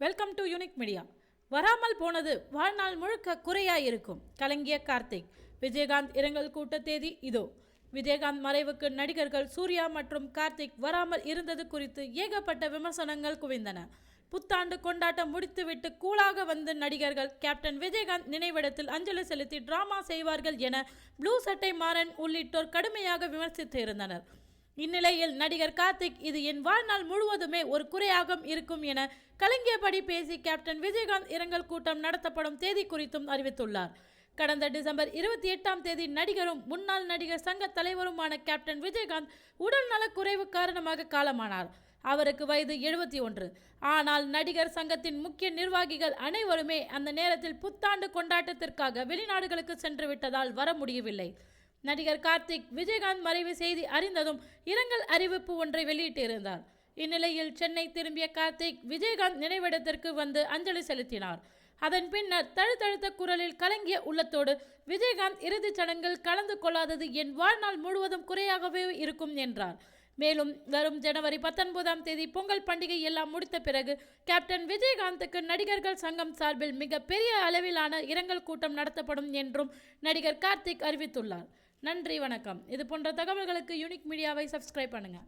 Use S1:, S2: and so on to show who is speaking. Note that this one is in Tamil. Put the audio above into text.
S1: வெல்கம் டு யூனிக் மீடியா வராமல் போனது வாழ்நாள் முழுக்க குறையாக இருக்கும் கலங்கிய கார்த்திக் விஜயகாந்த் இரங்கல் கூட்ட தேதி இதோ. விஜயகாந்த் மறைவுக்கு நடிகர்கள் சூர்யா மற்றும் கார்த்திக் வராமல் இருந்தது குறித்து ஏகப்பட்ட விமர்சனங்கள் குவிந்தன. புத்தாண்டு கொண்டாட்டம் முடித்துவிட்டு கூலாக வந்து நடிகர்கள் கேப்டன் விஜயகாந்த் நினைவிடத்தில் அஞ்சலி செலுத்தி டிராமா செய்வார்கள் என ப்ளூ சட்டை மாறன் உள்ளிட்டோர் கடுமையாக விமர்சித்து இருந்தனர். இந்நிலையில் நடிகர் கார்த்திக் இது என் வாழ்நாள் முழுவதுமே ஒரு குறையாக இருக்கும் என கலங்கியபடி பேசி கேப்டன் விஜயகாந்த் இரங்கல் கூட்டம் நடத்தப்படும் தேதி குறித்தும் அறிவித்துள்ளார். கடந்த டிசம்பர் இருபத்தி எட்டாம் தேதி நடிகரும் முன்னாள் நடிகர் சங்க தலைவருமான கேப்டன் விஜயகாந்த் உடல் நலக்குறைவு காரணமாக காலமானார். அவருக்கு வயது எழுபத்தி ஒன்று. ஆனால் நடிகர் சங்கத்தின் முக்கிய நிர்வாகிகள் அனைவருமே அந்த நேரத்தில் புத்தாண்டு கொண்டாட்டத்திற்காக வெளிநாடுகளுக்கு சென்று விட்டதால் வர முடியவில்லை. நடிகர் கார்த்திக் விஜயகாந்த் மறைவு செய்தி அறிந்ததும் இரங்கல் அறிவிப்பு ஒன்றை வெளியிட்டிருந்தார். இந்நிலையில் சென்னை திரும்பிய கார்த்திக் விஜயகாந்த் நினைவிடத்திற்கு வந்து அஞ்சலி செலுத்தினார். அதன் பின்னர் தழுத்தழுத்த குரலில் கலங்கிய உள்ளத்தோடு விஜயகாந்த் இறுதிச் சடங்கில் கலந்து கொள்ளாதது என் வாழ்நாள் முழுவதும் குறையாகவே இருக்கும் என்றார். மேலும் வரும் ஜனவரி பத்தொன்பதாம் தேதி பொங்கல் பண்டிகை எல்லாம் முடித்த பிறகு கேப்டன் விஜயகாந்துக்கு நடிகர்கள் சங்கம் சார்பில் மிக பெரிய அளவிலான இரங்கல் கூட்டம் நடத்தப்படும் என்றும் நடிகர் கார்த்திக் அறிவித்துள்ளார். நன்றி வணக்கம். இது போன்ற தகவல்களுக்கு யூனிக் மீடியாவை சப்ஸ்கிரைப் பண்ணுங்கள்